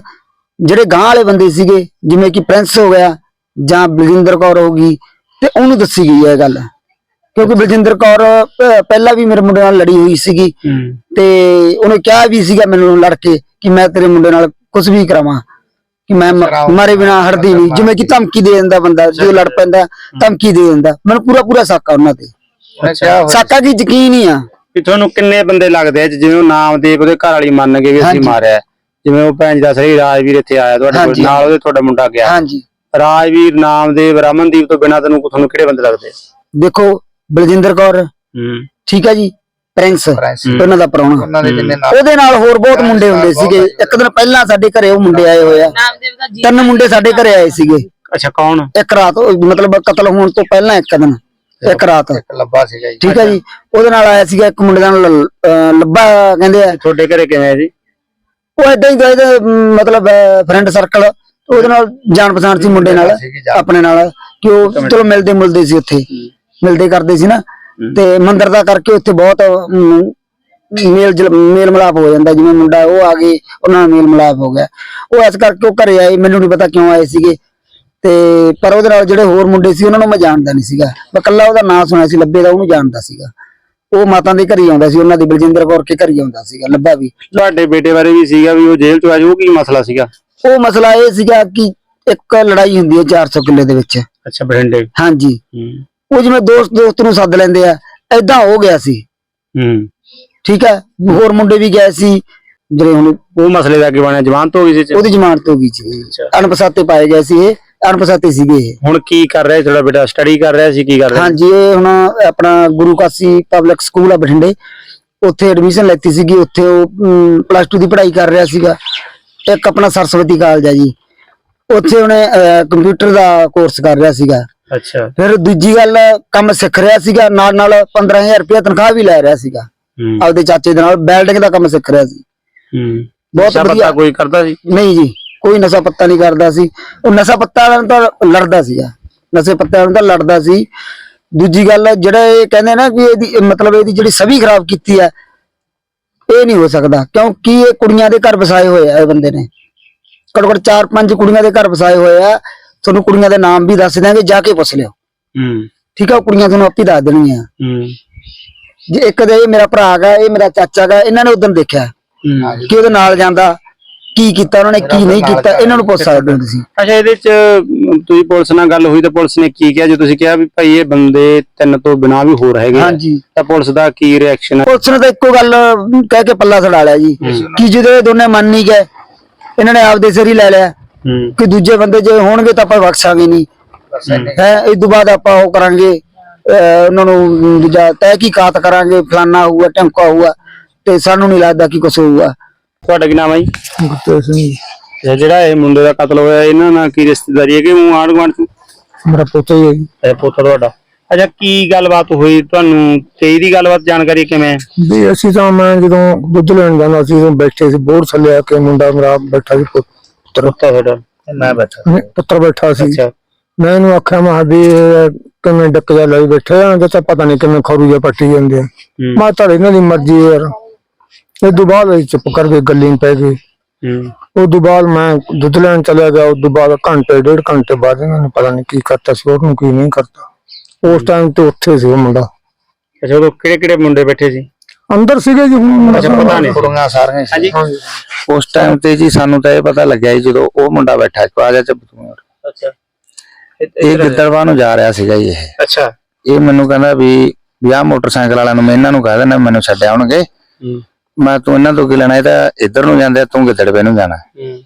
C: ਜਿਹੜੇ ਗਾਂ ਵਾਲੇ ਬੰਦੇ ਸੀਗੇ ਜਿਵੇਂ ਕਿ ਪ੍ਰਿੰਸ ਹੋ ਗਿਆ ਜਾਂ ਬਲਜਿੰਦਰ ਕੌਰ ਹੋ ਗਈ ਤੇ ਉਹਨੂੰ ਦੱਸੀ ਗਈ ਹੈ ਇਹ ਗੱਲ। ਕਿਉਂਕਿ ਬਲਜਿੰਦਰ ਕੌਰ ਪਹਿਲਾਂ ਵੀ ਮੇਰੇ ਮੁੰਡੇ ਨਾਲ ਲੜੀ ਹੋਈ ਸੀਗੀ। ਤੇ ਉਹਨੇ ਕਿਹਾ ਵੀ ਸੀਗਾ ਮੈਨੂੰ ਲੜ ਕੇ ਕਿ ਮੈਂ ਤੇਰੇ ਮੁੰਡੇ ਨਾਲ ਕੁਝ ਵੀ ਕਰਾਵਾਂ। ਕਿ ਮੈਂ ਮ- ਮਾਰੇ ਬਿਨਾ ਹਟਦੀ ਨਹੀਂ। ਜਿਵੇਂ ਕਿ ਧਮਕੀ ਦੇ ਦਿੰਦਾ ਬੰਦਾ ਜੋ ਲੜ ਪੈਂਦਾ ਧਮਕੀ ਦੇ ਦਿੰਦਾ। ਮੈਨੂੰ ਪੂਰਾ ਪੂਰਾ ਸਾਕਾ ਉਹਨਾਂ ਤੇ।
A: ਅੱਛਾ
C: ਸਾਕਾ ਕੀ ਯਕੀਨ ਹੀ ਆ?
A: ਵੀ ਤੁਹਾਨੂੰ ਕਿੰਨੇ ਬੰਦੇ ਲੱਗਦੇ ਆ ਜਿਵੇਂ ਉਹ ਨਾਮਦੇਵ ਉਹਦੇ ਘਰ ਵਾਲੀ ਮੰਨ ਗਏ ਵੀ ਅਸੀਂ
C: ਹਾਂਜੀ।
A: ਮਾਰਿਆ ਹੈ। ਜਿਵੇਂ ਉਹ ਭੈਣ ਜੀ ਦੱਸ ਰਹੀ ਰਾਜਵੀਰ ਇੱਥੇ ਆਇਆ ਤੁਹਾਡੇ ਕੋਲ
C: ਹਾਂਜੀ।
A: ਨਾਲ ਉਹਦੇ ਤੁਹਾਡਾ ਮੁੰਡਾ ਗਿਆ।
C: ਹਾਂਜੀ।
A: ਰਾਜਵੀਰ ਨਾਮਦੇਵ ਰਮਨਦੀਪ ਤੋਂ ਬਿਨਾਂ ਤੈਨੂੰ ਤੁਹਾਨੂੰ ਕਿਹੜੇ ਬੰਦੇ ਲੱਗਦੇ?
C: ਦੇਖੋ ਬਲਜਿੰਦਰ ਕੌਰ।
A: ਹੂੰ।
C: ਠੀਕ ਹੈ ਜੀ। ਪ੍ਰਿੰਸ। ਉਹਨਾਂ ਦਾ ਪ੍ਰਾਹੁਣਾ।
D: ਉਹਨਾਂ ਦੇ ਜਿੰਨੇ ਨਾਲ?
C: ਉਹਦੇ ਨਾਲ ਹੋਰ ਬਹੁਤ ਮੁੰਡੇ ਹੁੰਦੇ ਸੀਗੇ। ਇੱਕ ਦਿਨ ਪਹਿਲਾਂ ਸਾਡੇ ਘਰੇ ਉਹ ਮੁੰਡੇ ਆਏ ਹੋਏ ਆ।
B: ਨਾਮਦੇਵ ਦਾ ਜੀ
C: ਤਿੰਨ ਮੁੰਡੇ ਸਾਡੇ ਘਰੇ ਆਏ ਸੀਗੇ।
A: ਅੱਛਾ ਕੌਣ?
C: ਇੱਕ ਰਾਤ ਉਹ ਮਤਲਬ ਕਤਲ ਹੋਣ ਤੋਂ ਪਹਿਲਾਂ ਇੱਕ ਦਿਨ ਇੱਕ ਰਾਤ।
D: ਇੱਕ ਲੱਭਾ ਸੀਗਾ ਜੀ।
C: ਠੀਕ ਹੈ ਜੀ। ਉਹਦੇ ਨਾਲ ਆਇਆ ਸੀਗਾ ਇੱਕ ਮੁੰਡੇ ਦਾ ਨਾਂ ਲ- ਅਹ ਲੱਭਾ ਕਹਿੰਦੇ ਆ।
A: ਤੁਹਾਡੇ ਘਰੇ ਕਿਵੇਂ ਆ ਜੀ
C: ਉਹ ਏਦਾਂ ਹੀ ਗਏ ਮਤਲਬ ਫਰੈਂਡ ਸਰਕਲ ਉਹਦੇ ਨਾਲ ਜਾਣ ਪਛਾਣ ਸੀ ਮੁੰਡੇ ਨਾਲ ਆਪਣੇ ਨਾਲ। ਕਿ ਉਹ ਚਲੋ ਮਿਲਦੇ ਮਿਲਦੇ ਸੀ ਉੱਥੇ। ਮਿਲਦੇ ਕਰਦੇ ਸੀ ਨਾ। ਤੇ ਮੰਦਿਰ ਦਾ ਕਰਕੇ ਉੱਥੇ ਬਹੁਤ ਮੇਲ ਮੇਲ ਮਿਲਾਪ ਹੋ ਜਾਂਦਾ। ਜਿਵੇਂ ਮੁੰਡਾ ਉਹ ਆ ਗਏ ਉਹਨਾਂ ਨਾਲ ਮੇਲ ਮਿਲਾਪ ਹੋ ਗਿਆ। ਉਹ ਇਸ ਕਰਕੇ ਉਹ ਘਰੇ ਆਏ ਮੈਨੂੰ ਨਹੀਂ ਪਤਾ ਕਿਉਂ ਆਏ ਸੀਗੇ। ਤੇ ਪਰ ਉਹਦੇ ਨਾਲ ਜਿਹੜੇ ਹੋਰ ਮੁੰਡੇ ਸੀ ਉਹਨਾਂ ਨੂੰ ਮੈਂ ਜਾਣਦਾ ਨਹੀਂ ਸੀਗਾ। ਮੈਂ ਕੱਲਾ ਉਹਦਾ ਨਾਮ ਸੁਣਿਆ ਸੀ ਲੱਭੇ ਦਾ ਉਹਨੂੰ ਜਾਣਦਾ ਸੀਗਾ। ਉਹ ਮਾਤਾ ਦੇ ਘਰ ਆਉਂਦਾ ਸੀ ਉਹਨਾਂ ਦੀ ਬਲਜਿੰਦਰ ਕੌਰ ਕੇ ਘਰ ਆਉਂਦਾ ਸੀਗਾ ਲੱਭਾ ਵੀ।
A: ਤੁਹਾਡੇ ਬੇਟੇ ਬਾਰੇ ਵੀ ਸੀਗਾ ਵੀ ਉਹ ਜੇਲ੍ਹ ਤੋਂ ਆ ਉਹ ਕੀ ਮਸਲਾ ਸੀਗਾ?
C: ਉਹ ਮਸਲਾ ਇਹ ਸੀਗਾ ਕਿ ਇੱਕ ਲੜਾਈ ਹੁੰਦੀ ਹੈ 400 ਕਿੱਲੇ ਦੇ ਵਿੱਚ।
A: ਅੱਛਾ ਬਠਿੰਡੇ।
C: ਹਾਂਜੀ। ਉਹ ਜਿਵੇਂ ਦੋਸਤ ਦੋਸਤ ਨੂੰ ਸੱਦ ਲੈਂਦੇ ਆ ਐਦਾਂ ਹੋ ਗਿਆ ਸੀ।
A: ਹੂੰ।
C: ਠੀਕ ਹੈ ਹੋਰ ਮੁੰਡੇ ਵੀ ਗਏ ਸੀ। ਜਿਹੜੇ ਹੁਣ
A: ਉਹ ਮਸਲੇ ਦਾ ਕੀ ਬਣਿਆ ਜਵਾਨ ਤੋਂ ਹੋ ਗਈ ਸੀ?
C: ਉਹਦੀ ਜ਼ਮਾਨਤ ਹੋ ਗਈ ਸੀ। ਅਣਪਛਾਤੇ ਪਾਏ ਗਏ ਸੀ ਇਹ ਅਣਪਛਾਤੇ ਸੀਗੇ ਇਹ।
A: ਹੁਣ ਕੀ ਕਰ ਰਿਹਾ ਤੁਹਾਡਾ ਬੇਟਾ ਸਟੱਡੀ ਕਰ ਰਿਹਾ ਸੀ ਕੀ ਕਰ ਰਿਹਾ?
C: ਹਾਂਜੀ ਇਹ ਹੁਣ ਆਪਣਾ ਗੁਰੂ ਕਾਸੀ ਪਬਲਿਕ ਸਕੂਲ ਆ ਬਠਿੰਡੇ। ਉੱਥੇ ਐਡਮਿਸ਼ਨ ਲੈਤੀ ਸੀਗੀ ਉੱਥੇ ਉਹ ਪਲੱਸ 2 ਦੀ ਪੜ੍ਹਾਈ ਕਰ ਰਿਹਾ ਸੀਗਾ। ਇੱਕ ਆਪਣਾ ਸਰਸਵਤੀ ਕਾਲਜ ਆ ਜੀ। ਉੱਥੇ ਉਹਨੇ ਕੰਪਿਊਟਰ ਦਾ ਕੋਰਸ ਕਰ ਰਿਹਾ ਸੀਗਾ।
A: ਅੱਛਾ।
C: ਫਿਰ ਦੂਜੀ ਗੱਲ ਕੰਮ ਸਿੱਖ ਰਿਹਾ ਸੀਗਾ ਨਾਲ ਨਾਲ 15000 ਰੁਪਏ ਤਨਖਾਹ ਵੀ ਲੈ ਰਿਹਾ ਸੀਗਾ। ਆਪਦੇ ਚਾਚੇ ਦੇ ਨਾਲ ਵੈਲਡਿੰਗ ਦਾ ਕੰਮ ਸਿੱਖ ਰਿਹਾ ਸੀ।
A: ਹੂੰ।
C: ਬਹੁਤ ਵਧੀਆ।
A: ਕੋਈ ਕਰਦਾ ਸੀ?
C: ਨਹੀਂ ਜੀ ਕੋਈ ਨਸ਼ਾ ਪੱਤਾ ਨਹੀਂ ਕਰਦਾ ਸੀ। ਉਹ ਨਸ਼ਾ ਪੱਤਾ ਨਾਲ ਤਾਂ ਲੜਦਾ ਸੀਗਾ। ਨਸ਼ੇ ਪੱਤੇ ਨਾਲ ਤਾਂ ਲੜਦਾ ਸੀ। ਦੂਜੀ ਗੱਲ ਜਿਹੜਾ ਇਹ ਕਹਿੰਦੇ ਨਾ ਕਿ ਇਹਦੀ ਮਤਲਬ ਇਹਦੀ ਜਿਹੜੀ ਛਵੀ ਖਰਾਬ ਕੀਤੀ ਹੈ ਇਹ ਨਹੀਂ ਹੋ ਸਕਦਾ। ਕਿਉਂਕਿ ਇਹ ਕੁੜੀਆਂ ਦੇ ਘਰ ਵਸਾਏ ਹੋਏ ਆ ਇਹ ਬੰਦੇ ਨੇ। ਘੱਟੋ ਘੱਟ ਚਾਰ ਪੰਜ ਕੁੜੀਆਂ ਦੇ ਘਰ ਵਸਾਏ ਹੋਏ ਆ। ਤੁਹਾਨੂੰ ਕੁੜੀਆਂ ਦੇ ਨਾਮ ਵੀ ਦੱਸ ਦਿਆਂਗੇ ਜਾ ਕੇ ਪੁੱਛ ਲਿਓ।
A: ਹੂੰ।
C: ਠੀਕ ਆ ਉਹ ਕੁੜੀਆਂ ਤੁਹਾਨੂੰ ਆਪੇ ਦੱਸ ਦੇਣਗੀਆਂ।
A: ਹੂੰ।
C: ਜੇ ਇੱਕ ਦੇ ਇਹ ਮੇਰਾ ਭਰਾ ਗਾ ਇਹ ਮੇਰਾ ਚਾਚਾ ਗਾ ਇਹਨਾਂ ਨੇ ਉਦੋਂ ਦੇਖਿਆ
A: ਹੂੰ।
C: ਕਿ ਉਹਦੇ ਨਾਲ ਜਾਂਦਾ ਕੀ ਕੀਤਾ ਉਹਨਾਂ ਨੇ ਕੀ ਨਹੀਂ ਕੀਤਾ ਇਹਨਾਂ ਨੂੰ ਪੁੱਛ ਸਕਦੇ ਹੋ ਤੁਸੀਂ।
A: ਅੱਛਾ ਇਹਦੇ ਚ ਅਮ, ਤੁਸੀਂ ਪੁਲਿਸ ਨਾਲ ਗੱਲ ਹੋਈ ਤਾਂ ਪੁਲਿਸ ਨੇ ਕੀ ਕਿਹਾ? ਜੇ ਤੁਸੀਂ ਕਿਹਾ ਵੀ ਭਾਈ ਇਹ ਬੰਦੇ ਤਿੰਨ ਤੋਂ ਬਿਨਾਂ ਵੀ ਹੋਰ ਹੈਗੇ ਆ,
C: ਹਾਂਜੀ।
A: ਤਾਂ ਪੁਲਿਸ ਦਾ ਕੀ ਰਿਐਕਸ਼ਨ ਹੈ
C: ਪੁਲਿਸ ਨੇ ਤਾਂ ਇੱਕੋ ਗੱਲ ਕਹਿ ਕੇ ਪੱਲਾ ਛਡਾ ਲਿਆ ਜੀ ਕਿ ਜਦੋਂ ਇਹ ਦੋਨੇ ਮੰਨ ਨਹੀਂ ਗਏ ਇਹਨਾਂ ਨੇ ਆਪਦੇ ਸਿਰ ਹੀ ਲੈ ਲਿਆ। ਕਿ ਦੂਜੇ ਬੰਦੇ ਜੇ ਹੋਣਗੇ ਤਾਂ ਆਪਾਂ ਬਖਸ਼ਾਂਗੇ ਨਹੀਂ। ਹੈ ਇਸ ਤੋਂ ਬਾਅਦ ਆਪਾਂ ਉਹ ਕਰਾਂਗੇ ਉਹਨਾਂ ਨੂੰ ਦੂਜਾ ਤਹਿਕੀਕਾਤ ਕਰਾਂਗੇ ਫਲਾਨਾ ਹੋਊਗਾ ਟੰਕਾ ਹੋਊਗਾ ਤੇ ਸਾਨੂੰ ਨਹੀਂ ਲੱਗਦਾ ਕਿ ਕੁਝ ਹੋਊਗਾ।
A: ਤੁਹਾਡਾ ਕੀ ਨਾਮ ਹੈ ਜੀ?
C: ਗੁਰਤੇਜ ਸਿੰਘ ਜੀ।
A: ਇਹ ਜਿਹੜਾ ਇਹ ਮੁੰਡੇ ਦਾ ਕਤਲ ਹੋਇਆ ਇਹਨਾਂ ਨਾਲ ਕੀ ਰਿਸ਼ਤੇਦਾਰੀ ਹੈ ਕਿ ਉਹ ਆਂਢ ਗੁਆਂਢ ਚ?
C: ਮੇਰਾ ਪੁੱਤ ਹੀ ਹੈ ਜੀ।
A: ਇਹ ਪੁੱਤ ਤੁਹਾਡਾ। ਅੱਛਾ ਕੀ ਗੱਲਬਾਤ ਹੋਈ? ਤੁਹਾਨੂੰ ਤੇ ਇਹਦੀ ਗੱਲਬਾਤ ਜਾਣਕਾਰੀ ਕਿਵੇਂ
D: ਵੀ ਅਸੀਂ ਤਾਂ ਮੈਂ ਜਦੋਂ ਦੁੱਧ ਲੈਣ ਜਾਂਦਾ ਸੀ ਬੈਠੇ ਸੀ ਬੋਰ ਥੱਲੇ ਆ ਕੇ ਮੁੰਡਾ ਮੇਰਾ ਬੈਠਾ ਸੀ ਪੁੱਤਰ
A: ਤੁਹਾਡਾ
E: ਮੈਂ ਬੈਠਾ
D: ਪੁੱਤਰ ਬੈਠਾ ਸੀ।
A: ਅੱਛਾ।
D: ਮੈਂ ਇਹਨੂੰ ਆਖਿਆ ਮੈਂ ਵੀ ਇਹ ਕਿਵੇਂ ਡੱਕ ਜਾ ਲਈ ਬੈਠੇ ਆ ਜੇ ਤਾਂ ਪਤਾ ਨਹੀਂ ਕਿਵੇਂ ਖਰੂ ਜਿਹਾ ਪੱਟੀ ਜਾਂਦੇ ਆ।
A: ਹੂੰ।
D: ਮੈਂ ਤਾਂ ਇਹਨਾਂ ਦੀ ਮਰਜ਼ੀ ਹੈ ਯਾਰ। ਇਹ ਤੋਂ ਬਾਅਦ ਅਸੀਂ ਚੁੱਪ ਕਰਕੇ ਗੱਲੀ ਨੂੰ ਪੈ ਗਏ
A: ਹੂੰ।
D: ਉਸ ਤੋਂ ਬਾਅਦ ਮੈਂ ਦੁੱਧ ਲੈਣ ਚਲਿਆ ਗਿਆ ਉਸ ਤੋਂ ਬਾਅਦ ਘੰਟੇ ਡੇਢ ਘੰਟੇ ਬਾਅਦ ਇਹਨਾਂ ਨੇ ਪਤਾ ਨਹੀਂ ਕੀ ਕਰਤਾ ਸੀ ਉਹਨੂੰ ਕੀ ਨਹੀਂ ਕਰਤਾ। ਉਸ ਟਾਈਮ ਤੇ ਉੱਥੇ ਸੀ ਉਹ ਮੁੰਡਾ।
A: ਅੱਛਾ ਉਹ ਕਿਹੜੇ ਕਿਹੜੇ ਮੁੰਡੇ ਬੈਠੇ ਸੀ?
D: ਅੰਦਰ ਸੀਗੇ ਜੀ ਹੁਣ
A: ਅੱਛਾ ਪਤਾ ਨਹੀਂ।
E: ਕੁੜੀਆਂ ਸਾਰੀਆਂ ਸੀ।
A: ਹਾਂਜੀ।
E: ਉਸ ਟਾਈਮ ਤੇ ਜੀ ਸਾਨੂੰ ਤਾਂ ਇਹ ਪਤਾ ਲੱਗਿਆ ਜੀ ਜਦੋਂ ਉਹ ਮੁੰਡਾ ਬੈਠਾ ਸੀ ਆ ਜਾ ਚੱਪ ਤੂੰ ਯਾਰ।
A: ਅੱਛਾ।
E: ਇਹ ਗਿੱਦੜਵਾ ਨੂੰ ਜਾ ਰਿਹਾ ਸੀਗਾ ਜੀ ਇਹ।
A: ਅੱਛਾ।
E: ਇਹ ਮੈਨੂੰ ਕਹਿੰਦਾ ਵੀ ਵੀ ਆਹ ਮੋਟਰਸਾਈਕਲ ਵਾਲਿਆਂ ਨੂੰ ਮੈਂ ਇਹਨਾਂ ਨੂੰ ਕਹਿ ਦੇਣਾ ਮੈਨੂੰ ਛੱਡ ਆਉਣਗੇ।
A: ਹੂੰ।
E: ਮੈਂ ਤੂੰ ਇਹਨਾਂ ਤੋਂ ਕੀ ਲੈਣਾ ਇਹ ਤਾਂ ਇੱਧਰ ਨੂੰ ਜਾਂਦੇ ਆ, ਤੂੰ ਗਿੱਦੜਵੇ ਨੂੰ ਜਾਣਾ।
A: ਹੂੰ।